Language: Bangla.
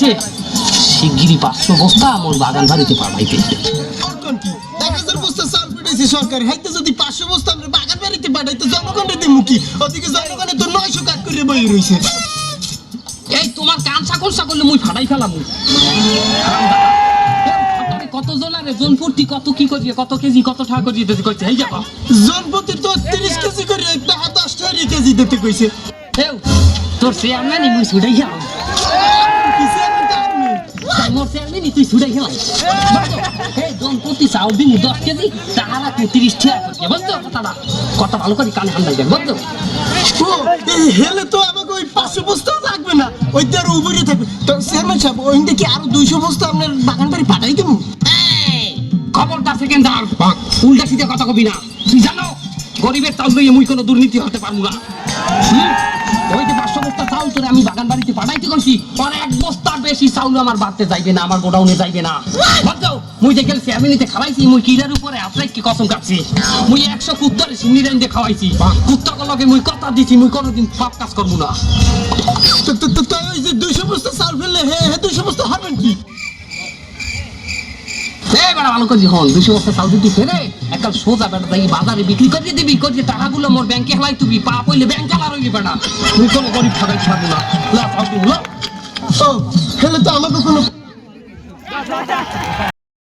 যে শিগগিরই পাঁচশো বস্তা আমার বাগান বাড়িতে পাঠাইতে সরকার হাইতে যদি পাঁচশো বস্তা আমরা বাগান বাড়িতে পাঠাইতে জনগণের মুখি ওদিকে জনগণের তো নয়শো কাট করে বই রয়েছে এই তোমার কান সাকল সাকলে মুই ফাটাই ফেলাম। কত জনারে জনপুরটি কত কি করিয়ে কত কেজি কত টাকা করিয়ে দিতে কইছে? এই যাবা জনপতি তো তিরিশ কেজি করে একটা হাত দশটা কেজি দিতে কইছে। এও তোর সে আমি নি মুই ছুটাই আর আরও দুইশো বস্তা আপনার বাগান বাড়ি পাঠাই দেবো খবরদার সেকেন্ডার উল্টা সিধে কথা কবি না তুই জানো গরিবের চাউল দিয়ে মুই কোনো দুর্নীতি হতে পারব না ওই যে পাঁচশো বস্তা চাউল তোরে আমি বাগান বাড়িতে পাঠাইতে করছি আর এক বেশি চাউল আমার বাড়তে যাইবে না আমার গোডাউনে যাইবে না। মুই যে গেল ফ্যামিলিতে খাওয়াইছি মুই কিলার উপরে আপনার কি কসম কাটছি? মুই একশো কুত্তরে সিন্নি দিয়ে খাওয়াইছি। কুত্তা লগে মুই কথা দিছি মুই কোনোদিন পাপ কাজ করব না। দুইশো বস্তা ফেললে হে হে দুইশো বস্তা হবেন কি বেড়া ভালো করে হন দুশো বস্তা চাল দিতে ফেরে একাল সোজা বেটা তাই বাজারে বিক্রি করে দিবি করিয়ে টাকাগুলো মোর ব্যাংকে হেলাই তুবি পা পইলে ব্যাংক আলা রইবি বেটা তুই কোনো গরিব ঠাকাই ছাড়বো না। লা চাল দিবো ও হেলে তো আমাকে কোনো